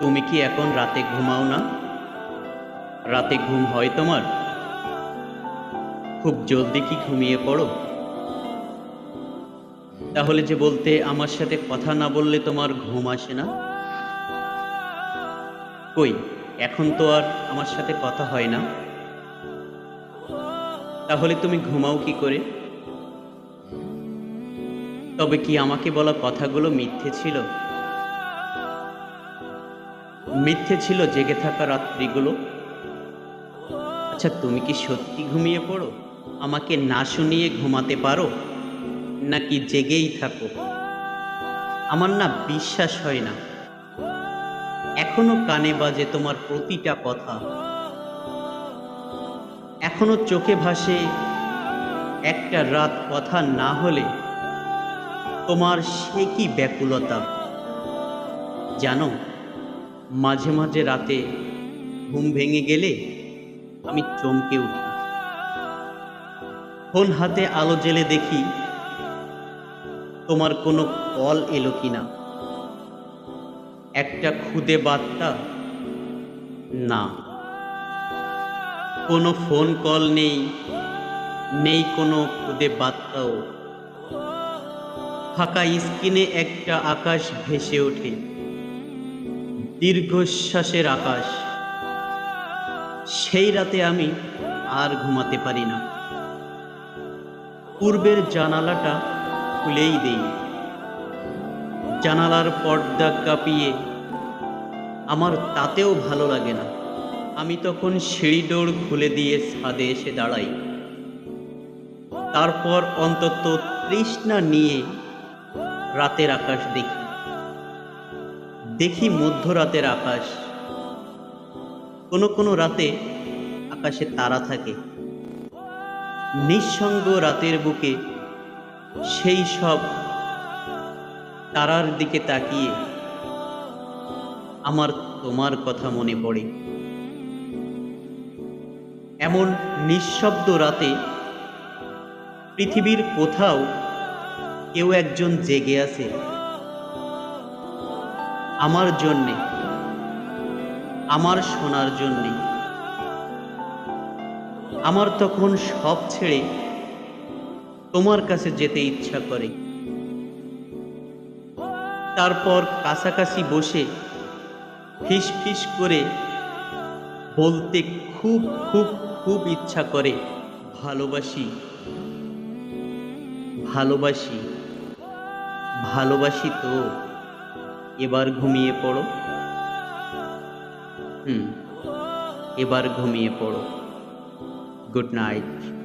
তুমি কি এখন রাতে ঘুমাও না? রাতে ঘুম হয় তোমার? খুব জলদি কি ঘুমিয়ে পড়ো? তাহলে যে বলতে আমার সাথে কথা না বললে তোমার ঘুম আসে না? কই, এখন তো আর আমার সাথে কথা হয় না? তাহলে তুমি ঘুমাও কি করে? তবে কি আমাকে বলা কথাগুলো মিথ্যে ছিল? মিথ্যে ছিল জেগে থাকা রাত্রিগুলো? আচ্ছা তুমি কি সত্যি ঘুমিয়ে পড়ো? আমাকে না শুনিয়ে ঘুমাতে পারো? নাকি জেগেই থাকো? আমার না বিশ্বাস হয় না। এখনও কানে বাজে তোমার প্রতিটা কথা। এখনও চোখে ভাসে একটা রাত কথা না হলে তোমার সে কি ব্যাকুলতা? জানো মাঝে মাঝে রাতে ঘুম ভেঙে গেলে আমি চমকে উঠি। ফোন হাতে আলো জেলে দেখি, তোমার কোনো কল এলো কিনা? একটা খুদে বার্তা, না। কোনো ফোন কল নেই নেই কোনো খুদে বার্তাও। ফাঁকা স্ক্রিনে একটা আকাশ ভেসে ওঠে। দীর্ঘশ্বাসের আকাশ। সেই রাতে আমি আর ঘুমাতে পারি না। পূর্বের জানালাটা খুলেই দেই। জানালার পর্দা কাঁপিয়ে আমার তাতেও ভালো লাগে না। আমি তখন সিঁড়ি দৌড় খুলে দিয়ে ছাদে এসে দাঁড়াই। তারপর অন্তত তৃষ্ণা নিয়ে রাতের আকাশ দেখি। দেখি মধ্যরাতের আকাশ। কোনো কোনো রাতে আকাশে তারা থাকে। নিঃসঙ্গ রাতের বুকে সেই সব তারার দিকে তাকিয়ে আমার তোমার কথা মনে পড়ে। এমন নিঃশব্দ রাতে পৃথিবীর কোথাও কেউ একজন জেগে আছে। আমার জন্যে, আমার শোনার জন্যে। আমার তখন সব ছেড়ে তোমার কাছে যেতে ইচ্ছা করে। তারপর কাছাকাছি বসে ফিস ফিস করে বলতে খুব খুব খুব ইচ্ছা করে, ভালোবাসি ভালোবাসি ভালোবাসি তো। এবার ঘুমিয়ে পড়ো। হুম এবার ঘুমিয়ে পড়ো। Good night.